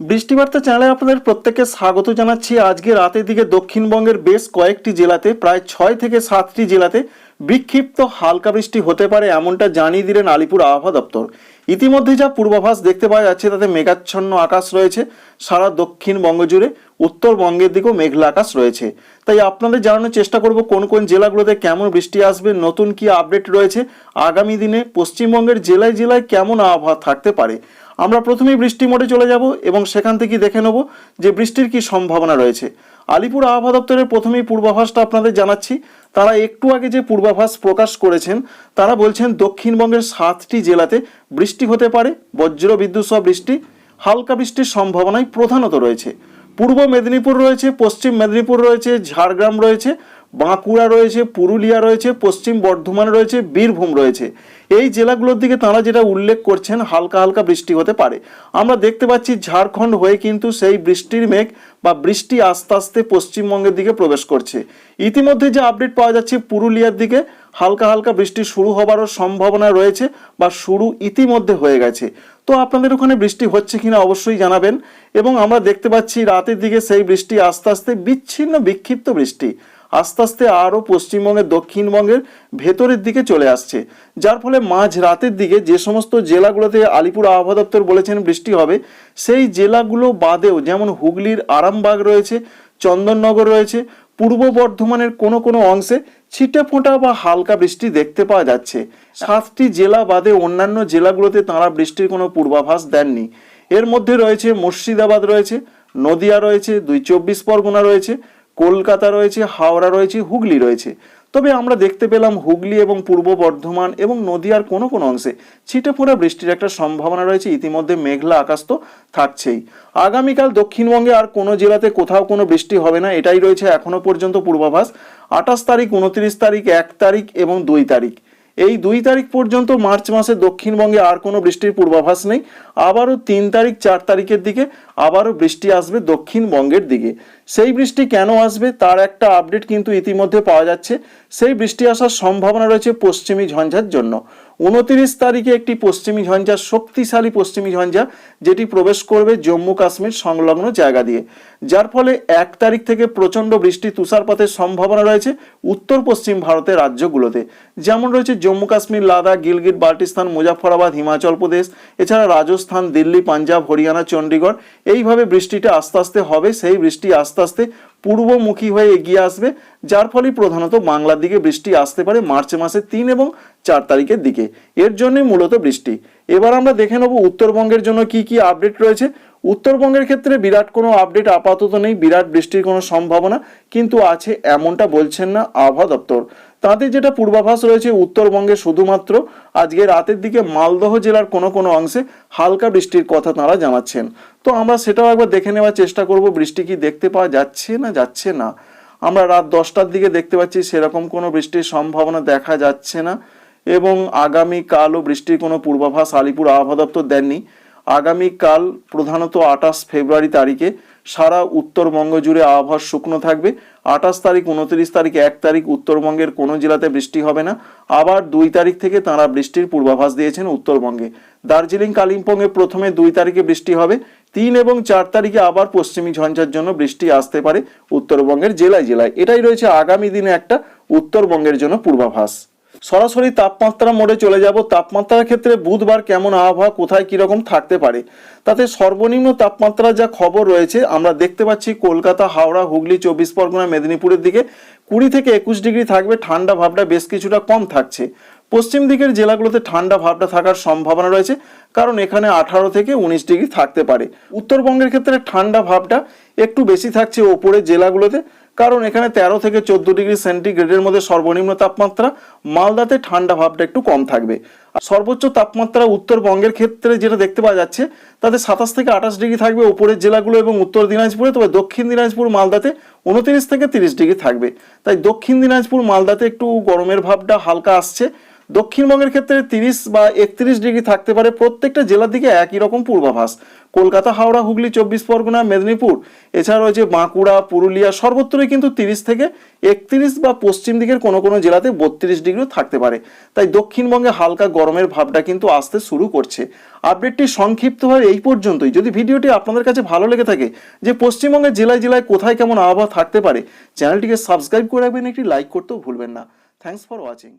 বৃষ্টিবার্তা চ্যানেলে আপনাদের প্রত্যেককে স্বাগত জানাচ্ছি। আজকে রাতের দিকে দক্ষিণবঙ্গের বেশ কয়েকটি জেলাতে, প্রায় ছয় থেকে সাতটি জেলাতে বিক্ষিপ্ত হালকা বৃষ্টি হতে পারে এমনটা জানিয়ে দিলেন আলিপুর আবহাওয়া দপ্তর। ইতিমধ্যে যা পূর্বাভাস দেখতে পাওয়া যাচ্ছে, তাতে মেঘাচ্ছন্ন আকাশ রয়েছে। সারা দক্ষিণবঙ্গ জুড়ে উত্তরবঙ্গের দিকেও মেঘলা আকাশ রয়েছে। তাই আপনাদের জানানোর চেষ্টা করব, কোন কোন জেলাগুলোতে কেমন বৃষ্টি আসবে, নতুন কি আপডেট রয়েছে, আগামী দিনে পশ্চিমবঙ্গের জেলায় জেলায় কেমন আবহাওয়া থাকতে পারে। আমরা প্রথমেই বৃষ্টি মোডে চলে যাব এবং সেখান থেকে দেখে নেব যে বৃষ্টির কি সম্ভাবনা রয়েছে। আলিপুর আবহাওয়া দপ্তরের প্রথমেই পূর্বাভাসটা আপনাদের জানাচ্ছি। তারা একটু আগে যে পূর্বাভাস প্রকাশ করেছেন, তারা বলছেন দক্ষিণবঙ্গের সাতটি জেলাতে বৃষ্টি হতে পারে, বজ্র বিদ্যুৎ সহ বৃষ্টি, হালকা বৃষ্টির সম্ভাবনাই প্রধানত রয়েছে। পূর্ব মেদিনীপুর রয়েছে, পশ্চিম মেদিনীপুর রয়েছে, ঝাড়গ্রাম রয়েছে বাঁকুড়া রয়েছে, পুরুলিয়া রয়েছে, পশ্চিম বর্ধমান রয়েছে, বীরভূম রয়েছে। এই জেলাগুলোর দিকে তারা যেটা উল্লেখ করছেন, হালকা হালকা বৃষ্টি হতে পারে। আমরা দেখতে পাচ্ছি ঝাড়খণ্ড হয়ে কিন্তু সেই বৃষ্টির মেঘ বা বৃষ্টি আস্তে আস্তে পশ্চিমবঙ্গের দিকে প্রবেশ করছে। ইতিমধ্যে যে আপডেট পাওয়া যাচ্ছে পুরুলিয়ার দিকে, হালকা হালকা বৃষ্টি শুরু হবারও সম্ভাবনা রয়েছে বা শুরু ইতিমধ্যে হয়ে গেছে। তো আপনাদের ওখানে বৃষ্টি হচ্ছে কিনা অবশ্যই জানাবেন এবং আমরা দেখতে পাচ্ছি রাতের দিকে সেই বৃষ্টি আস্তে আস্তে বিচ্ছিন্ন বিক্ষিপ্ত বৃষ্টি। আস্তে আস্তে আরও পশ্চিমবঙ্গের, দক্ষিণবঙ্গের ভেতরের দিকে চলে আসছে। যার ফলে মাঝ রাতের দিকে যে সমস্ত জেলাগুলোতে আলিপুর আবহাওয়া দপ্তর বলেছেন বৃষ্টি হবে, সেই জেলাগুলো বাদেও যেমন হুগলির আরামবাগ রয়েছে, চন্দননগর রয়েছে, পূর্ব বর্ধমানের কোনো কোনো অংশে ছিটে ফোঁটা বা হালকা বৃষ্টি দেখতে পাওয়া যাচ্ছে। সাতটি জেলা বাদে অন্যান্য জেলাগুলোতে তাঁরা বৃষ্টির কোনো পূর্বাভাস দেননি। এর মধ্যে রয়েছে মুর্শিদাবাদ রয়েছে, নদিয়া রয়েছে, দুই চব্বিশ পরগনা রয়েছে কলকাতা রয়েছে, হাওড়া রয়েছে, হুগলি রয়েছে। তবে আমরা দেখতে পেলাম হুগলি এবং পূর্ব বর্ধমান এবং নদিয়ার কোনো কোনো অংশে ছিটে ফোঁটা বৃষ্টির একটা সম্ভাবনা রয়েছে। ইতিমধ্যে মেঘলা আকাশ তো থাকছেই। আগামীকাল দক্ষিণবঙ্গে আর কোনো জেলাতে কোথাও কোনো বৃষ্টি হবে না, এটাই রয়েছে এখনও পর্যন্ত পূর্বাভাস। আঠাশ তারিখ, উনত্রিশ তারিখ, এক তারিখ এবং দুই তারিখ। এই দুই তারিখ পর্যন্ত মার্চ মাসে দক্ষিণবঙ্গে আর কোনো বৃষ্টির পূর্বাভাস নেই। আবারও তিন তারিখ, চার তারিখের দিকে আবারও বৃষ্টি আসবে দক্ষিণবঙ্গের দিকে। সেই বৃষ্টি কেন আসবে তার একটা আপডেট কিন্তু ইতিমধ্যে পাওয়া যাচ্ছে। সেই বৃষ্টি আসার সম্ভাবনা রয়েছে পশ্চিমী ঝঞ্ঝার জন্য। উনত্রিশ তারিখে একটি পশ্চিমী ঝঞ্ঝা, শক্তিশালী পশ্চিমী ঝঞ্ঝা, যেটি প্রবেশ করবে জম্মু কাশ্মীর সংলগ্ন জায়গা দিয়ে। যার ফলে এক তারিখ থেকে প্রচণ্ড বৃষ্টি, তুষারপাতের সম্ভাবনা রয়েছে উত্তর পশ্চিম ভারতের রাজ্যগুলোতে। যেমন রয়েছে জম্মু কাশ্মীর, লাদাখ, গিলগিট, বাল্টিস্তান মুজাফরাবাদ হিমাচল প্রদেশ, এছাড়া রাজস্থান, দিল্লি, পাঞ্জাব, হরিয়ানা, চণ্ডীগড়। এইভাবে বৃষ্টিটা আস্তে আস্তে হবে, সেই বৃষ্টি আস্তে আস্তে পূর্বমুখী হয়ে এগিয়ে আসবে, যার ফলে প্রধানত বাংলার দিকে বৃষ্টি আসতে পারে মার্চ মাসের তিন এবং চার তারিখের দিকে। এর জন্যই মূলত বৃষ্টি। এবার আমরা দেখে নেব উত্তরবঙ্গের জন্য কি কি আপডেট রয়েছে। উত্তরবঙ্গের ক্ষেত্রে বিরাট কোনো আপডেট আপাতত নেই, বিরাট বৃষ্টির কোনো সম্ভাবনা, কিন্তু আছে এমনটা বলছেন না আবহাওয়া দপ্তর। তাদের যেটা পূর্বাভাস রয়েছে, উত্তরবঙ্গে শুধুমাত্র আজকে রাতের দিকে মালদহ জেলার কোনো কোনো অংশে হালকা বৃষ্টির কথা তারা জানাচ্ছেন। তো আমরা সেটাও একবার দেখে নেওয়ার চেষ্টা করব, বৃষ্টি কি দেখতে পাওয়া যাচ্ছে না যাচ্ছে না। আমরা রাত দশটার দিকে দেখতে পাচ্ছি সেরকম কোনো বৃষ্টির সম্ভাবনা দেখা যাচ্ছে না এবং আগামীকালও বৃষ্টির কোনো পূর্বাভাস আলিপুর আবহাওয়া দপ্তর দেননি। আগামীকাল প্রধানত আঠাশ ফেব্রুয়ারি তারিখে সারা উত্তরবঙ্গ জুড়ে আবহাওয়া শুকনো থাকবে। আঠাশ তারিখ, উনত্রিশ তারিখ, এক তারিখ উত্তরবঙ্গের কোনো জেলাতে বৃষ্টি হবে না। আবার দুই তারিখ থেকে তাঁরা বৃষ্টির পূর্বাভাস দিয়েছেন উত্তরবঙ্গে। দার্জিলিং, কালিম্পংয়ে প্রথমে দুই তারিখে বৃষ্টি হবে। তিন এবং চার তারিখে আবার পশ্চিমী ঝঞ্ঝার জন্য বৃষ্টি আসতে পারে উত্তরবঙ্গের জেলায় জেলায়। এটাই রয়েছে আগামী দিনে একটা উত্তরবঙ্গের জন্য পূর্বাভাস। সরাসরি তাপমাত্রা মোড়ে চলে যাব। তাপমাত্রার ক্ষেত্রে বুধবার কেমন আবহাওয়া, কোথায় কীরকম থাকতে পারে? তাতে সর্বনিম্ন তাপমাত্রা যা খবর রয়েছে, আমরা দেখতে পাচ্ছি কলকাতা, হাওড়া, হুগলি, চব্বিশ পরগনা, মেদিনীপুরের দিকে কুড়ি থেকে একুশ ডিগ্রি থাকবে, ঠান্ডা ভাবটা বেশ কিছুটা কম থাকছে। পশ্চিম দিকের জেলাগুলোতে ঠান্ডা ভাবটা থাকার সম্ভাবনা রয়েছে, কারণ এখানে আঠারো থেকে উনিশ ডিগ্রি থাকতে পারে। উত্তরবঙ্গের ক্ষেত্রে ঠান্ডা ভাবটা একটু বেশি থাকছে ওপরের জেলাগুলোতে কারণ এখানে তেরো থেকে চোদ্দ ডিগ্রি সেন্টিগ্রেডের মধ্যে সর্বনিম্ন তাপমাত্রা, মালদাতে ঠান্ডা ভাবটা একটু কম থাকবে। আর সর্বোচ্চ তাপমাত্রা উত্তরবঙ্গের ক্ষেত্রে যেটা দেখতে পাওয়া যাচ্ছে, তাতে সাতাশ থেকে আঠাশ ডিগ্রি থাকবে উপরের জেলাগুলো এবং উত্তর দিনাজপুরে, তবে দক্ষিণ দিনাজপুর, মালদাতে উনত্রিশ থেকে তিরিশ ডিগ্রি থাকবে। তাই দক্ষিণ দিনাজপুর, মালদাতে একটু গরমের ভাবটা হালকা আসছে। দক্ষিণবঙ্গের ক্ষেত্রে তিরিশ বা একত্রিশ ডিগ্রি থাকতে পারে প্রত্যেকটা জেলার দিকে একই রকম পূর্বাভাস। কলকাতা, হাওড়া, হুগলি, চব্বিশ পরগনা, মেদিনীপুর, এছাড়া রয়েছে বাঁকুড়া, পুরুলিয়া, সর্বত্রই কিন্তু তিরিশ থেকে একত্রিশ বা পশ্চিম দিকের কোনো কোনো জেলাতে বত্রিশ ডিগ্রিও থাকতে পারে। তাই দক্ষিণবঙ্গে হালকা গরমের ভাবটা কিন্তু আসতে শুরু করছে। আপডেটটি সংক্ষিপ্তভাবে এই পর্যন্তই। যদি ভিডিওটি আপনাদের কাছে ভালো লেগে থাকে যে পশ্চিমবঙ্গের জেলায় জেলায় কোথায় কেমন আবহাওয়া থাকতে পারে, চ্যানেলটিকে সাবস্ক্রাইব করে রাখবেন, একটি লাইক করতেও ভুলবেন না। Thanks for watching